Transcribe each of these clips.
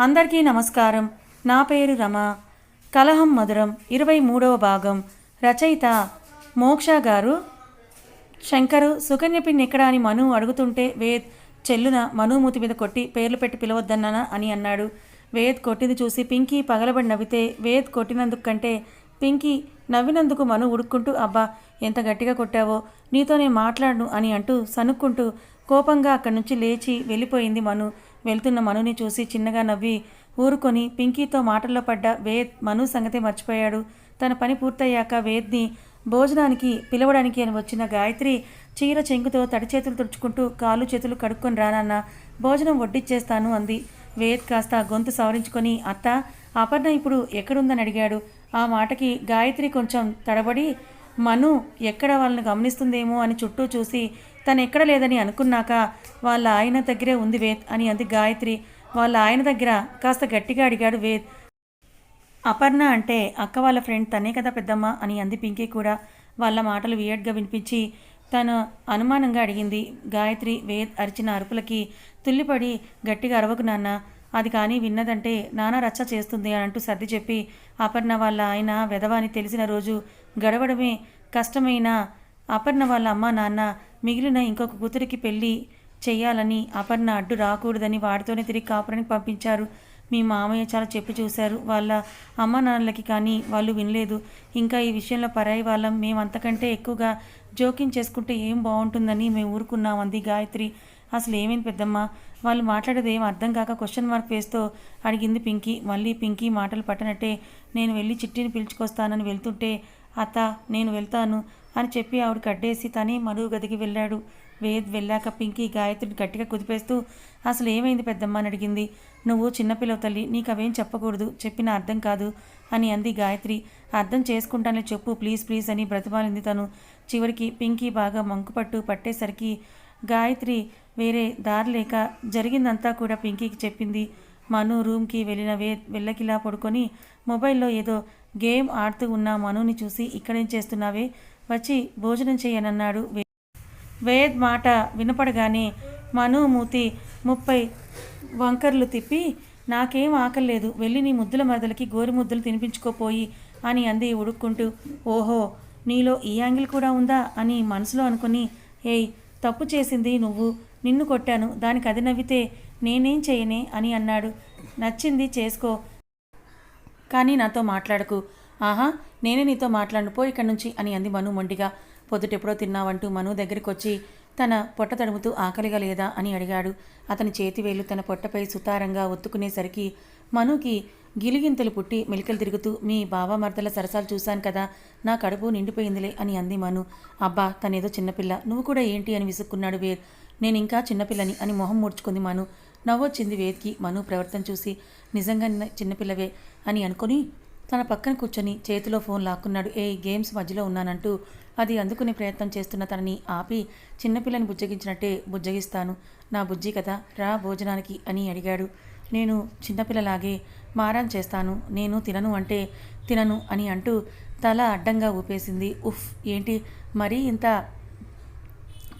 అందరికీ నమస్కారం. నా పేరు రమ. కలహం మధురం ఇరవై మూడవ భాగం. రచయిత మోక్ష గారు. శంకరు సుకన్య పిన్ ఎక్కడ అని మను అడుగుతుంటే వేద్ చెల్లున మను మూతి మీద కొట్టి పేర్లు పెట్టి పిలవద్దన్నానా అని అన్నాడు. వేద్ కొట్టింది చూసి పింకీ పగలబడి నవ్వితే వేద్ కొట్టినందుకు కంటే పింకీ నవ్వినందుకు మను ఉడుక్కుంటూ అబ్బా ఎంత గట్టిగా కొట్టావో నీతో నేను మాట్లాడను అని అంటూ సనుక్కుంటూ కోపంగా అక్కడి నుంచి లేచి వెళ్ళిపోయింది మను. వెళ్తున్న మనుని చూసి చిన్నగా నవ్వి ఊరుకొని పింకీతో మాటల్లో పడ్డ వేద్ మను సంగతే మర్చిపోయాడు. తన పని పూర్తయ్యాక వేద్ని భోజనానికి పిలవడానికి అని వచ్చిన గాయత్రి చీర చెంగుతో తడి చేతులు తుడుచుకుంటూ కాళ్ళు చేతులు కడుక్కొని రానన్న భోజనం వడ్డిచ్చేస్తాను అంది. వేద్ కాస్త గొంతు సవరించుకొని అత్త అపర్ణ ఇప్పుడు ఎక్కడుందని అడిగాడు. ఆ మాటకి గాయత్రి కొంచెం తడబడి మను ఎక్కడ వాళ్ళని గమనిస్తుందేమో అని చుట్టూ చూసి తను ఎక్కడ లేదని అనుకున్నాక వాళ్ళ ఆయన దగ్గరే ఉంది వేద్ అని అంది గాయత్రి. వాళ్ళ ఆయన దగ్గర కాస్త గట్టిగా అడిగాడు వేద్. అపర్ణ అంటే అక్క వాళ్ళ ఫ్రెండ్ తనే కదా పెద్దమ్మ అని అంది పింకీ కూడా. వాళ్ళ మాటలు వియర్డ్గా వినిపించి తను అనుమానంగా అడిగింది. గాయత్రి వేద్ అరిచిన అరుపులకి తుల్లిపడి గట్టిగా అరవకు నాన్న అది కానీ విన్నదంటే నానా రచ్చ చేస్తుంది అని అంటూ సర్ది చెప్పి అపర్ణ వాళ్ళ ఆయన వెధవాని తెలిసిన రోజు గడవడమే కష్టమైన అపర్ణ వాళ్ళ అమ్మ నాన్న మిగిలిన ఇంకొక కూతురికి పెళ్ళి చేయాలని అపర్ణ అడ్డు రాకూడదని వాడితోనే తిరిగి కాపురానికి పంపించారు. మీ మామయ్య చాలా చెప్పి చూశారు. వాళ్ళ అమ్మ నాన్నలకి కానీ వాళ్ళు వినలేదు. ఇంకా ఈ విషయంలో పరాయి వాళ్ళం. మేమంతకంటే ఎక్కువగా జోక్యం చేసుకుంటే ఏం బాగుంటుందని మేము ఊరుకున్నాం అంది గాయత్రి. అసలు ఏమైంది పెద్దమ్మ? వాళ్ళు మాట్లాడేది ఏం అర్థం కాక క్వశ్చన్ మార్క్ వేస్తూ అడిగింది పింకీ. మళ్ళీ పింకీ మాటలు పట్టనట్టే నేను వెళ్ళి చిట్టిని పిలుచుకొస్తానని వెళ్తుంటే అత్త నేను వెళ్తాను అని చెప్పి ఆవిడ కడ్డేసి తనే మధు గదికి వెళ్ళాడు. వేద్ వెళ్ళాక పింకీ గాయత్రిని గట్టిగా కుదిపేస్తూ అసలు ఏమైంది పెద్దమ్మ? అని అడిగింది. నువ్వు చిన్నపిల్లవ తల్లి నీకు అవేం చెప్పకూడదు చెప్పిన అర్థం కాదు అని అంది గాయత్రి. అర్థం చేసుకుంటానని చెప్పు ప్లీజ్ ప్లీజ్ అని బ్రతిమాలింది తను. చివరికి పింకీ బాగా మంకుపట్టు పట్టేసరికి గాయత్రి వేరే దారి లేక జరిగిందంతా కూడా పింకీకి చెప్పింది. మను రూమ్కి వెళ్ళిన వే వెళ్ళకిలా పడుకొని మొబైల్లో ఏదో గేమ్ ఆడుతూ ఉన్న మనుని చూసి ఇక్కడేం చేస్తున్నావే? వచ్చి భోజనం చేయనన్నాడు వేద్ మాట వినపడగానే మను మూతి ముప్పై వంకర్లు తిప్పి నాకేం ఆకలేదు వెళ్ళి నీ ముద్దుల మరదలకి గోరు ముద్దలు తినిపించుకోపోయి అని అంది ఉడుక్కుంటూ. ఓహో నీలో ఈ యాంగిల్ కూడా ఉందా అని మనసులో అనుకుని ఏయ్ తప్పు చేసింది నువ్వు నిన్ను కొట్టాను దానికి అది నవ్వితే నేనేం చేయనే అని అన్నాడు. నచ్చింది చేసుకో కానీ నాతో మాట్లాడకు. ఆహా నేనే నీతో మాట్లాడను. పో ఇక్కడి నుంచి అని అంది మను మొండిగా. పొద్దుటెప్పుడో తిన్నావంటూ మను దగ్గరికి వచ్చి తన పొట్ట తడుముతూ ఆకలిగా లేదా అని అడిగాడు. అతని చేతి వేలు తన పొట్టపై సుతారంగా ఒత్తుకునేసరికి మనుకి గిలిగింతలు పుట్టి మెలికలు తిరుగుతూ మీ బావ మర్దల సరసాలు చూశాను కదా నా కడుపు నిండిపోయిందిలే అని అంది మను. అబ్బా తనేదో చిన్నపిల్ల. నువ్వు కూడా ఏంటి అని విసుక్కున్నాడు వేర్. నేను ఇంకా చిన్నపిల్లని అని మొహం ముడుచుకుంది మను. నవ్వొచ్చింది వేద్కి. మను ప్రవర్తన చూసి నిజంగా చిన్నపిల్లవే అని అనుకొని తన పక్కన కూర్చొని చేతిలో ఫోన్ లాక్కున్నాడు. ఏ గేమ్స్ మధ్యలో ఉన్నానంటూ అది అందుకునే ప్రయత్నం చేస్తున్న తనని ఆపి చిన్నపిల్లని బుజ్జగించినట్టే బుజ్జగిస్తాను. నా బుజ్జి కదా రా భోజనానికి అని అడిగాడు. నేను చిన్నపిల్లలాగే మారాన్ చేస్తాను. నేను తినను అంటే తినను అని అంటూ తల అడ్డంగా ఊపేసింది. ఉఫ్ ఏంటి? మరీ ఇంత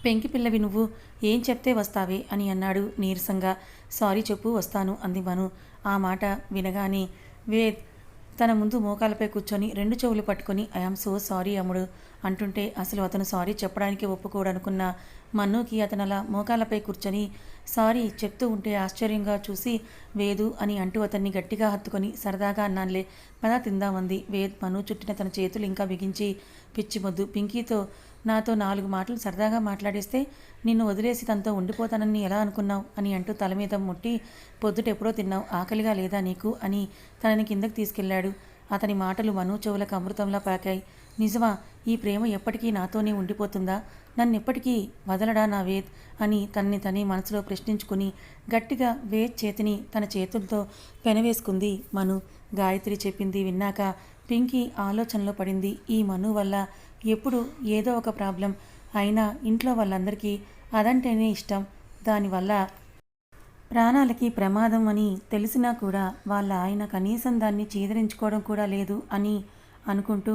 పెంకి పిల్లవి నువ్వు? ఏం చెప్తే వస్తావే అని అన్నాడు నీరసంగా. సారీ చెప్పు వస్తాను అంది మను. ఆ మాట వినగానే వేద్ తన ముందు మోకాలపై కూర్చొని రెండు చెవులు పట్టుకొని ఐఆమ్ సో సారీ అమ్ముడు అంటుంటే అసలు అతను సారీ చెప్పడానికి ఒప్పుకోడనుకున్న మన్నుకి అతను అలా మోకాలపై కూర్చొని సారీ చెప్తూ ఉంటే ఆశ్చర్యంగా చూసి వేదు అని అంటూ అతన్ని గట్టిగా హత్తుకొని సరదాగా అన్నానులే పదా తిందామంది వేద్ మను చుట్టిన తన చేతులు ఇంకా బిగించి పిచ్చిమొద్దు పింకీతో నాతో నాలుగు మాటలు సరదాగా మాట్లాడేస్తే నిన్ను వదిలేసి తనతో ఉండిపోతానని ఎలా అనుకున్నావు అని అంటూ తల మీద ముట్టి పొద్దుటెప్పుడో తిన్నావు ఆకలిగా లేదా నీకు అని తనని కిందకు తీసుకెళ్ళాడు అతని మాటలు మను చెవులకు అమృతంలా పాకాయి. నిజమా ఈ ప్రేమ ఎప్పటికీ నాతోనే ఉండిపోతుందా? నన్ను ఎప్పటికీ వదలడా నా వేద్ అని తన్ని తనే మనసులో ప్రశ్నించుకుని గట్టిగా వేద్ చేతిని తన చేతులతో పెనవేసుకుంది మను. గాయత్రి చెప్పింది విన్నాక పింకీ ఆలోచనలో పడింది. ఈ మను వల్ల ఎప్పుడు ఏదో ఒక ప్రాబ్లం. అయినా ఇంట్లో వాళ్ళందరికీ అదంటేనే ఇష్టం. దానివల్ల ప్రాణాలకి ప్రమాదం అని తెలిసినా కూడా వాళ్ళ ఆయన కనీసం దాన్ని చీదరించుకోవడం కూడా లేదు అని అనుకుంటూ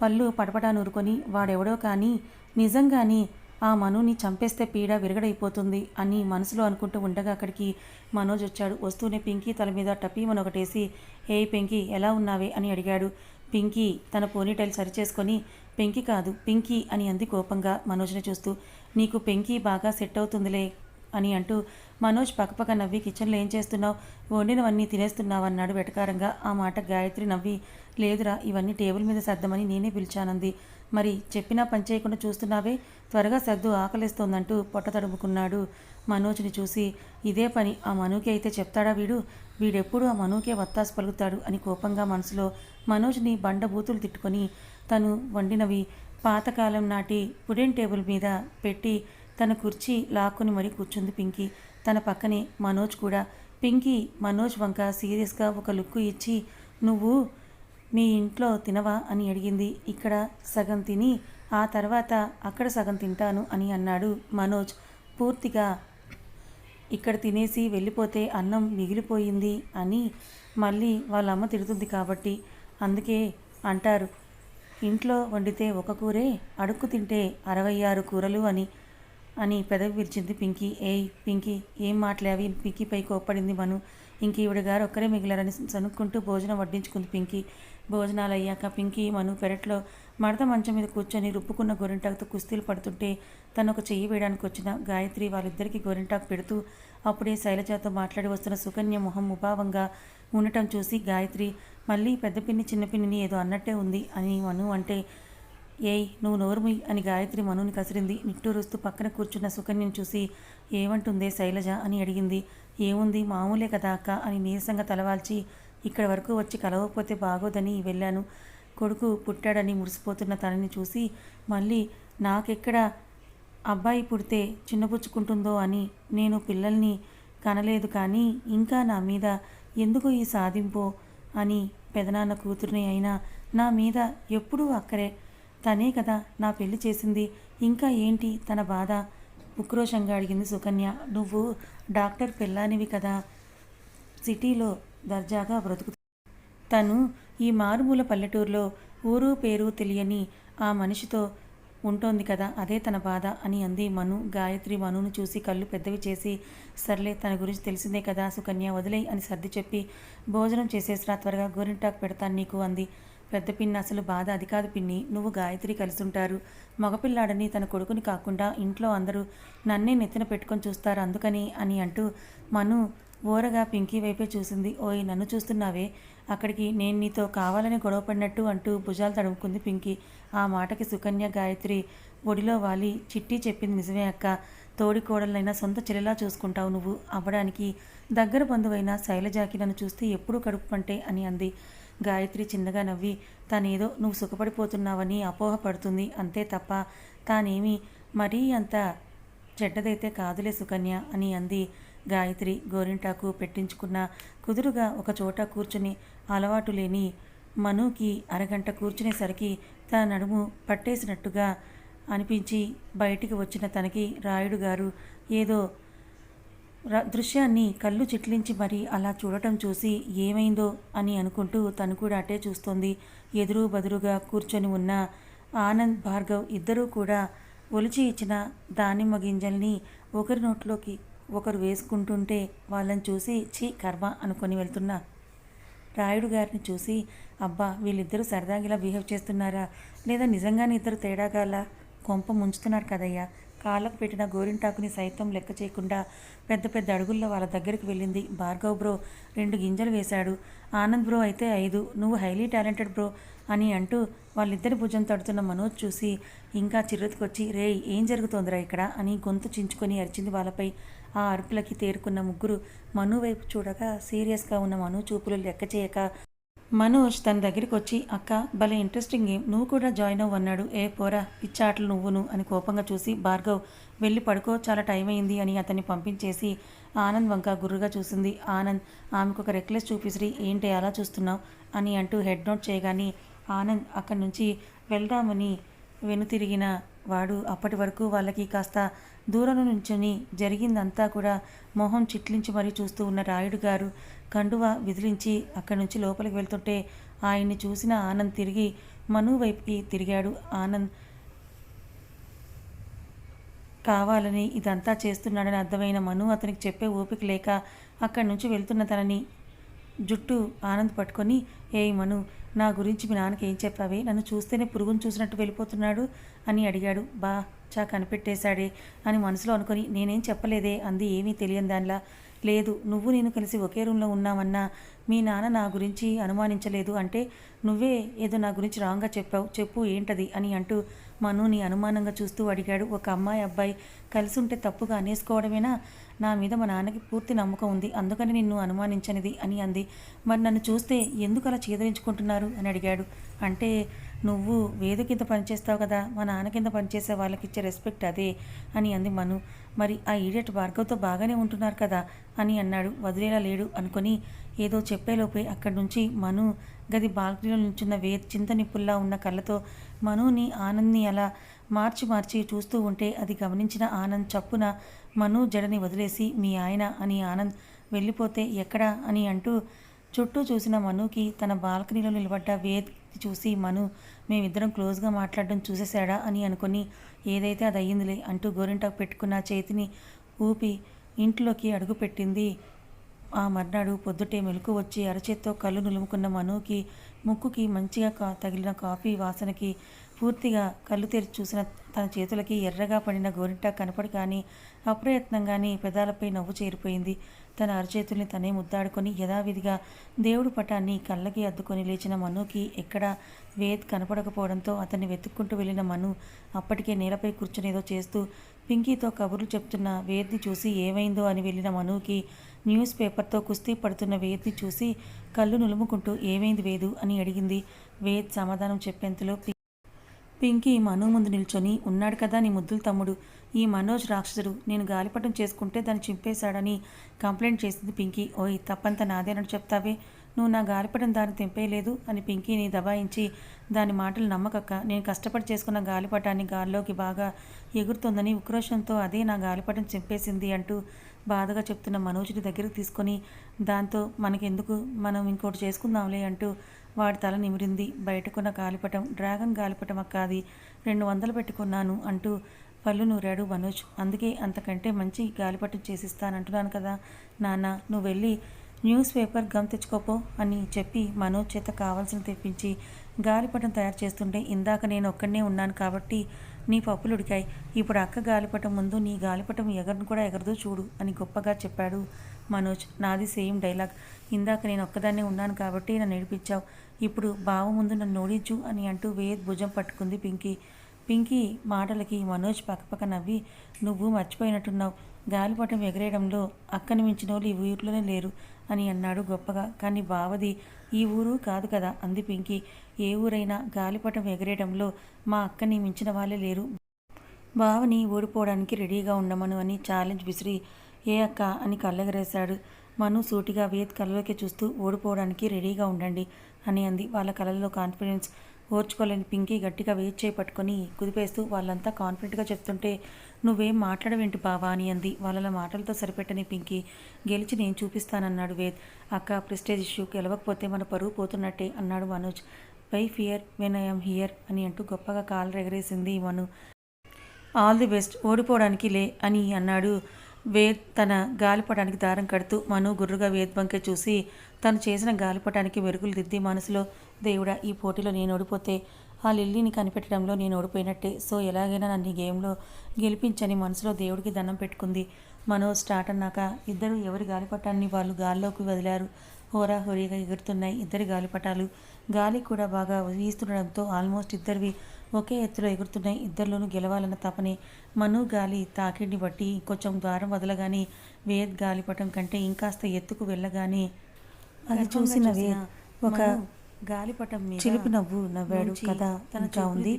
పళ్ళు పటపటా నూరుకొని వాడెవడో కానీ నిజంగానే ఆ మనుని చంపేస్తే పీడ విరగడైపోతుంది అని మనసులో అనుకుంటూ ఉండగా అక్కడికి మనోజ్ వచ్చాడు. వస్తూనే పింకీ తల మీద టపీమని ఒకటేసి ఏ పింకీ ఎలా ఉన్నావే? అని అడిగాడు. పింకీ తన పోనీటైల్ సరిచేసుకొని పెంకి కాదు పింకీ అని అంది కోపంగా మనోజ్ని చూస్తూ. నీకు పెంకీ బాగా సెట్ అవుతుందిలే అని అంటూ మనోజ్ పక్కపక్క నవ్వి కిచెన్లో ఏం చేస్తున్నావు? వండినవన్నీ తినేస్తున్నావు అన్నాడు వెటకారంగా. ఆ మాట గాయత్రి నవ్వి లేదురా ఇవన్నీ టేబుల్ మీద సర్దమని నేనే పిలిచానంది. మరి చెప్పినా పని చేయకుండా చూస్తున్నావే. త్వరగా సర్దు ఆకలిస్తోందంటూ పొట్ట తడుముకున్నాడు మనోజ్ని చూసి. ఇదే పని ఆ మనుకి అయితే చెప్తాడా వీడు? వీడెప్పుడు ఆ మనుకే వత్తాసు పలుకుతాడు అని కోపంగా మనసులో మనోజ్ని బండబూతులు తిట్టుకొని తను వండినవి పాతకాలం నాటి వుడెన్ టేబుల్ మీద పెట్టి తన కుర్చీ లాక్కుని మరీ కూర్చుంది పింకీ. తన పక్కనే మనోజ్ కూడా. పింకీ మనోజ్ వంక సీరియస్గా ఒక లుక్ ఇచ్చి నువ్వు మీ ఇంట్లో తినవా అని అడిగింది. ఇక్కడ సగం తిని ఆ తర్వాత అక్కడ సగం తింటాను అని అన్నాడు మనోజ్. పూర్తిగా ఇక్కడ తినేసి వెళ్ళిపోతే అన్నం మిగిలిపోయింది అని మళ్ళీ వాళ్ళ అమ్మ తిడుతుంది కాబట్టి అందుకే అంటారు. ఇంట్లో వండితే ఒక కూరే అడుక్కు తింటే అరవై ఆరు కూరలు అని అని పెదవి విరిచింది పింకీ. ఏయ్ పింకీ ఏం మాట్లావి? పింకీపై కోప్పడింది మను. ఇంక ఈవిడ గారు ఒక్కరే మిగిలారని సనుక్కుంటూ భోజనం వడ్డించుకుంది పింకీ. భోజనాలు అయ్యాక పింకీ మను పెరట్లో మడత మంచం మీద కూర్చొని రుప్పుకున్న గోరింటాకుతో కుస్తీలు పడుతుంటే తను ఒక చెయ్యి వేయడానికి వచ్చిన గాయత్రి వాళ్ళిద్దరికీ గోరింటాకు పెడుతూ అప్పుడే శైలజతో మాట్లాడి వస్తున్న సుకన్య మొహం ముభావంగా ఉండటం చూసి గాయత్రి మళ్ళీ పెద్ద పిన్ని చిన్న పిన్నిని ఏదో అన్నట్టే ఉంది అని మను అంటే ఏయ్ నువ్వు నోరుమి అని గాయత్రి మనుని కసిరింది. నిట్టూరుస్తూ పక్కన కూర్చున్న సుకన్యను చూసి ఏమంటుందే శైలజ? అని అడిగింది. ఏముంది? మామూలే కదా అక్క అని నీరసంగా తలవాల్చి ఇక్కడ వరకు వచ్చి కలవకపోతే బాగోదని వెళ్ళాను. కొడుకు పుట్టాడని మురిసిపోతున్న తనని చూసి మళ్ళీ నాకెక్కడ అబ్బాయి పుడితే చిన్నపుచ్చుకుంటుందో అని నేను పిల్లల్ని కనలేదు కానీ ఇంకా నా మీద ఎందుకు ఈ సాధింపో అని పెదనాన్న కూతురిని అయినా నా మీద ఎప్పుడూ అక్కరే. తనే కదా నా పెళ్ళి చేసింది. ఇంకా ఏంటి తన బాధ? ఉక్రోషంగా అడిగింది సుకన్య. నువ్వు డాక్టర్ పెళ్ళానివి కదా. సిటీలో దర్జాగా బ్రతుకు తను ఈ మారుమూల పల్లెటూరులో ఊరు పేరు తెలియని ఆ మనిషితో ఉంటోంది కదా. అదే తన బాధ అని అంది మను. గాయత్రి మనును చూసి కళ్ళు పెద్దవి చేసి సర్లే తన గురించి తెలిసిందే కదా సుకన్య వదిలేయి అని సర్ది చెప్పి భోజనం చేసేసిరా త్వరగా గోరింటాకు పెడతాను నీకు అంది. పెద్ద పిన్ని అసలు బాధ అది కాదు పిన్ని నువ్వు గాయత్రి కలిసి ఉంటారు మగపిల్లాడని తన కొడుకుని కాకుండా ఇంట్లో అందరూ నన్నే నెత్తిన పెట్టుకొని చూస్తారు అందుకని అని అంటూ మను ఓరగా పింకీ వైపే చూసింది. ఓయ్ నన్ను చూస్తున్నావే? అక్కడికి నేను నీతో కావాలని గొడవపడినట్టు అంటూ భుజాలు తడుముకుంది పింకీ. ఆ మాటకి సుకన్య గాయత్రి ఒడిలో వాలి చిట్టి చెప్పింది నిజమే అక్క. తోడి కోడలైనా సొంత చెల్లెలా చూసుకుంటావు నువ్వు. అవ్వడానికి దగ్గర బంధువైన శైలజాకి నన్ను చూస్తే ఎప్పుడూ కడుపు పంటే అని అంది. గాయత్రి చిన్నగా నవ్వి తానేదో నువ్వు సుఖపడిపోతున్నావని అపోహపడుతుంది అంతే తప్ప తానేమి మరీ అంత చెడ్డదైతే కాదులే సుకన్య అని అంది. గాయత్రి గోరింటాకు పెట్టించుకున్న కుదురుగా ఒక చోట కూర్చుని అలవాటు లేని మనుకి అరగంట కూర్చునేసరికి తన నడుము పట్టేసినట్టుగా అనిపించి బయటికి వచ్చిన తనకి రాయుడు గారు ఏదో దృశ్యాన్ని కళ్ళు చిట్లించి మరీ అలా చూడటం చూసి ఏమైందో అని అనుకుంటూ తను కూడా అటే చూస్తోంది. ఎదురు బదురుగా కూర్చొని ఉన్న ఆనంద్ భార్గవ్ ఇద్దరూ కూడా ఒలిచి ఇచ్చిన దానిమ్మ గింజల్ని ఒకరి నోట్లోకి ఒకరు వేసుకుంటుంటే వాళ్ళని చూసి చీ కర్మ అనుకొని వెళ్తున్నా రాయుడు గారిని చూసి అబ్బా వీళ్ళిద్దరూ సరదాగిలా బిహేవ్ చేస్తున్నారా? లేదా నిజంగానే ఇద్దరు తేడాగాల కొంప ముంచుతున్నారు కదయ్యా? కాళ్ళకు పెట్టిన గోరింటాకుని సైతం లెక్క చేయకుండా పెద్ద పెద్ద అడుగుల్లో వాళ్ళ దగ్గరికి వెళ్ళింది. భార్గవ్ బ్రో రెండు గింజలు వేశాడు. ఆనంద్ బ్రో అయితే ఐదు. నువ్వు హైలీ టాలెంటెడ్ బ్రో అని అంటూ వాళ్ళిద్దరి భుజం తడుతున్న మనోజ్ చూసి ఇంకా చిర్రెత్తుకొచ్చి రే ఏం జరుగుతోందిరా ఇక్కడ? అని గొంతు చించుకొని అరిచింది వాళ్ళపై. ఆ అరుపులకి తేరుకున్న ముగ్గురు మను వైపు చూడగా సీరియస్గా ఉన్న మను చూపులు లెక్క చేయక మనోజ్ తన దగ్గరికి వచ్చి అక్క భలే ఇంట్రెస్టింగ్ గేమ్ నువ్వు కూడా జాయిన్ అవ్వు అన్నాడు. ఏ పోరా పిచ్చాటలు నువ్వును అని కోపంగా చూసి భార్గవ్ వెళ్ళి పడుకో చాలా టైం అయింది అని అతన్ని పంపించేసి ఆనంద్ వంక గుర్రుగా చూసింది. ఆనంద్ ఆమెకు ఒక రెక్లెస్ చూపిసిరి ఏంటి అలా చూస్తున్నావు? అని అంటూ హెడ్ నోట్ చేయగానే ఆనంద్ అక్కడి నుంచి వెళ్దామని వెనుతిరిగిన వాడు అప్పటి వరకు వాళ్ళకి కాస్త దూరం నుంచుని జరిగిందంతా కూడా మొహం చిట్లించి మరీ చూస్తూ ఉన్న రాయుడు గారు కండువ విదిలించి అక్కడి నుంచి లోపలికి వెళ్తుంటే ఆయన్ని చూసిన ఆనంద్ తిరిగి మను వైపుకి తిరిగాడు. ఆనంద్ కావాలని ఇదంతా చేస్తున్నాడని అర్థమైన మను అతనికి చెప్పే ఓపిక లేక అక్కడి నుంచి వెళ్తున్న తనని జుట్టు ఆనంద్ పట్టుకొని ఏయ్ మను నా గురించి మీ నాన్నకి ఏం చెప్పావే? నన్ను చూస్తేనే పురుగును చూసినట్టు వెళ్ళిపోతున్నాడు అని అడిగాడు. బా చా కనిపెట్టేశాడే అని మనసులో అనుకొని నేనేం చెప్పలేదే అంది ఏమీ తెలియని దానిలా. లేదు నువ్వు నేను కలిసి ఒకే రూమ్లో ఉన్నామన్నా మీ నాన్న నా గురించి అనుమానించలేదు అంటే నువ్వే ఏదో నా గురించి రాంగ్గా చెప్పావు చెప్పు ఏంటది అని అంటూ మనుని అనుమానంగా చూస్తూ అడిగాడు. ఒక అమ్మాయి అబ్బాయి కలిసి ఉంటే తప్పుగా అనేసుకోవడమేనా? నా మీద మా నాన్నకి పూర్తి నమ్మకం ఉంది. అందుకని నిన్ను అనుమానించనిది అని అంది. మరి నన్ను చూస్తే ఎందుకు అలా చేదరించుకుంటున్నారు అని అడిగాడు. అంటే నువ్వు వేద కింద పనిచేస్తావు కదా మా నాన్న కింద పనిచేసే వాళ్ళకి ఇచ్చే రెస్పెక్ట్ అదే అని అంది మను. మరి ఆ ఈడియట్ భార్గవ్తో బాగానే ఉంటున్నారు కదా అని అన్నాడు. వదిలేలా లేడు అనుకొని ఏదో చెప్పేలోపే అక్కడి నుంచి మను గది బాల్కనీలో నిల్చున్న వే చింత నిప్పుల్లా ఉన్న కళ్ళతో మనుని ఆనంద్ని అలా మార్చి మార్చి చూస్తూ ఉంటే అది గమనించిన ఆనంద్ చప్పున మను జడని వదిలేసి మీ ఆయన అని ఆనంద్ వెళ్ళిపోతే ఎక్కడా అని అంటూ చుట్టూ చూసిన మనుకి తన బాల్కనీలో నిలబడ్డ వేద్ చూసి మను మేమిద్దరం క్లోజ్గా మాట్లాడడం చూసేశాడా అని అనుకొని ఏదైతే అది అయ్యిందిలే అంటూ గోరింటాకు పెట్టుకున్న చేతిని ఊపి ఇంట్లోకి అడుగుపెట్టింది ఆ మర్నాడు పొద్దుటే మెలకు వచ్చి అరచేత్తో కళ్ళు నులుముకున్న మనుకి ముక్కుకి మంచిగా కా తగిలిన కాఫీ వాసనకి పూర్తిగా కళ్ళు తెరిచి చూసిన తన చేతులకి ఎర్రగా పడిన గోరింట కనపడి కానీ అప్రయత్నంగాని పెదాలపై నవ్వు చేరిపోయింది. తన అరచేతుల్ని తనే ముద్దాడుకొని యథావిధిగా దేవుడు పటాన్ని కళ్ళకి అద్దుకొని లేచిన మనుకి ఎక్కడ వేద్ కనపడకపోవడంతో అతన్ని వెతుక్కుంటూ వెళ్ళిన మను అప్పటికే నేలపై కూర్చునేదో చేస్తూ పింకీతో కబుర్లు చెప్తున్న వేద్ని చూసి ఏమైందో అని వెళ్ళిన మనుకి న్యూస్ పేపర్తో కుస్తీ పడుతున్న వేద్ని చూసి కళ్ళు నులుముకుంటూ ఏమైంది వేదు అని అడిగింది. వేద్ సమాధానం చెప్పేంతలో పింకీ మను ముందు నిల్చొని ఉన్నాడు కదా నీ ముద్దుల తమ్ముడు. ఈ మనోజ్ రాక్షసుడు నేను గాలిపటం చేసుకుంటే దాన్ని చింపేశాడని కంప్లైంట్ చేసింది పింకీ. ఓయ్ తప్పంతా నాదేనని చెప్తావే? నువ్వు నా గాలిపటం దాన్ని తెంపేయలేదు అని పింకీని దబాయించి దాని మాటలు నమ్మకక్క. నేను కష్టపడి చేసుకున్న గాలిపటాన్ని గాల్లోకి బాగా ఎగురుతోందని ఉక్రోషంతో అదే నా గాలిపటం చింపేసింది అంటూ బాధగా చెప్తున్న మనోజ్ని దగ్గరికి తీసుకొని దాంతో మనకెందుకు? మనం ఇంకోటి చేసుకుందాంలే అంటూ వాడి తల నిమిరింది. బయటకున్న గాలిపటం డ్రాగన్ గాలిపటం అక్కాది రెండు వందలు పెట్టుకున్నాను అంటూ పళ్ళు నూరాడు మనోజ్. అందుకే అంతకంటే మంచి గాలిపటం చేసిస్తానంటున్నాను కదా నాన్న. నువ్వు వెళ్ళి న్యూస్ పేపర్ గమ్ తెచ్చుకోపో అని చెప్పి మనోజ్ చేత కావాల్సిన తెప్పించి గాలిపటం తయారు చేస్తుంటే ఇందాక నేను ఒక్కడనే ఉన్నాను కాబట్టి నీ పప్పులు ఉడికాయి. ఇప్పుడు అక్క గాలిపటం ముందు నీ గాలిపటం ఎగరను కూడా ఎగరదు చూడు అని గొప్పగా చెప్పాడు మనోజ్. నాది సేమ్ డైలాగ్. ఇందాక నేను ఒక్కదాన్నే ఉన్నాను కాబట్టి నన్ను ఏడిపించావు. ఇప్పుడు బావ ముందు నన్ను ఓడించు అని అంటూ వేద్ భుజం పట్టుకుంది పింకీ. పింకీ మాటలకి మనోజ్ పక్కపక్క నవ్వి నువ్వు మర్చిపోయినట్టున్నావు. గాలిపటం ఎగరేయడంలో అక్కని మించిన వాళ్ళు ఈ ఊరిలోనే లేరు అని అన్నాడు గొప్పగా. కానీ బావది ఈ ఊరు కాదు కదా అంది పింకీ. ఏ ఊరైనా గాలిపటం ఎగరేయడంలో మా అక్కని మించిన వాళ్ళే లేరు. బావని ఓడిపోవడానికి రెడీగా ఉండమను అని ఛాలెంజ్ విసిరి ఏ అక్క అని కళ్ళెగరేశాడు. మను సూటిగా వేద్ కళ్ళలోకి చూస్తూ ఓడిపోవడానికి రెడీగా ఉండండి అని అంది. వాళ్ళ కళ్ళల్లో కాన్ఫిడెన్స్ ఓర్చుకోలేని పింకీ గట్టిగా వెయిట్ చేయి పట్టుకొని కుదిపేస్తూ వాళ్ళంతా కాన్ఫిడెంట్గా చెప్తుంటే నువ్వేం మాట్లాడవేంటి బావా అని అంది. వాళ్ళ మాటలతో సరిపెట్టని పింకీ గెలిచి నేను చూపిస్తానన్నాడు వేద్. అక్క ప్రెస్టేజ్ ఇష్యూ గెలవకపోతే మన పరువు పోతున్నట్టే అన్నాడు Manoj. Why fear when I'm here అని అంటూ గొప్పగా కాలు ఎగరేసింది మను. ఆల్ ది బెస్ట్ ఓడిపోవడానికి లే అని అన్నాడు వేద్ తన గాలిపటానికి దారం కడుతూ మను గుర్రుగా వేద్బంకే చూసి తను చేసిన గాలిపటానికి మెరుగులు దిద్ది మనసులో దేవుడా ఈ పోటీలో నేను ఓడిపోతే ఆ లిల్లీని కనిపెట్టడంలో నేను ఓడిపోయినట్టే. సో ఎలాగైనా నన్ను ఈ గేమ్లో గెలిపించని మనసులో దేవుడికి దండం పెట్టుకుంది మనో స్టార్ట్ అన్నాక. ఇద్దరు ఎవరి గాలిపటాన్ని వాళ్ళు గాల్లోకి వదిలారు. హోరా హోరీగా ఎగురుతున్నాయి ఇద్దరి గాలిపటాలు. గాలి కూడా బాగా వీస్తుండడంతో ఆల్మోస్ట్ ఇద్దరివి ఒకే ఎత్తులో ఎగురుతున్నాయి ఇద్దరిలోనూ గెలవాలన్న తపనే మను గాలి తాకిడిని బట్టి కొంచెం ద్వారం వదలగానే వేద్ గాలిపటం కంటే ఇంకాస్త ఎత్తుకు వెళ్ళగానే అది చూసిన వేద్ ఒక గాలిపటం చిలిపి నవ్వు నవ్వాడు కదా ఇంకా ఉంది.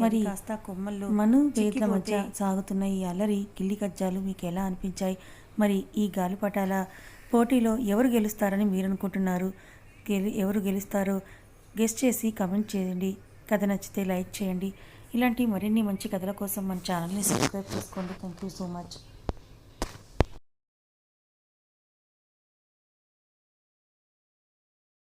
మరి కాస్త కొమ్మల్లో మను వేద్ల మధ్య సాగుతున్న ఈ అల్లరి గిల్లి కజ్జాలు మీకు ఎలా అనిపించాయి? మరి ఈ గాలిపటాల పోటీలో ఎవరు గెలుస్తారని మీరు అనుకుంటున్నారు గెలి ఎవరు గెలుస్తారో గెస్ట్ చేసి కమెంట్ చేయండి. కథ నచ్చితే లైక్ చేయండి. ఇలాంటి మరిన్ని మంచి కథల కోసం మన ఛానల్ని సబ్స్క్రైబ్ చేసుకోండి. Thank you so much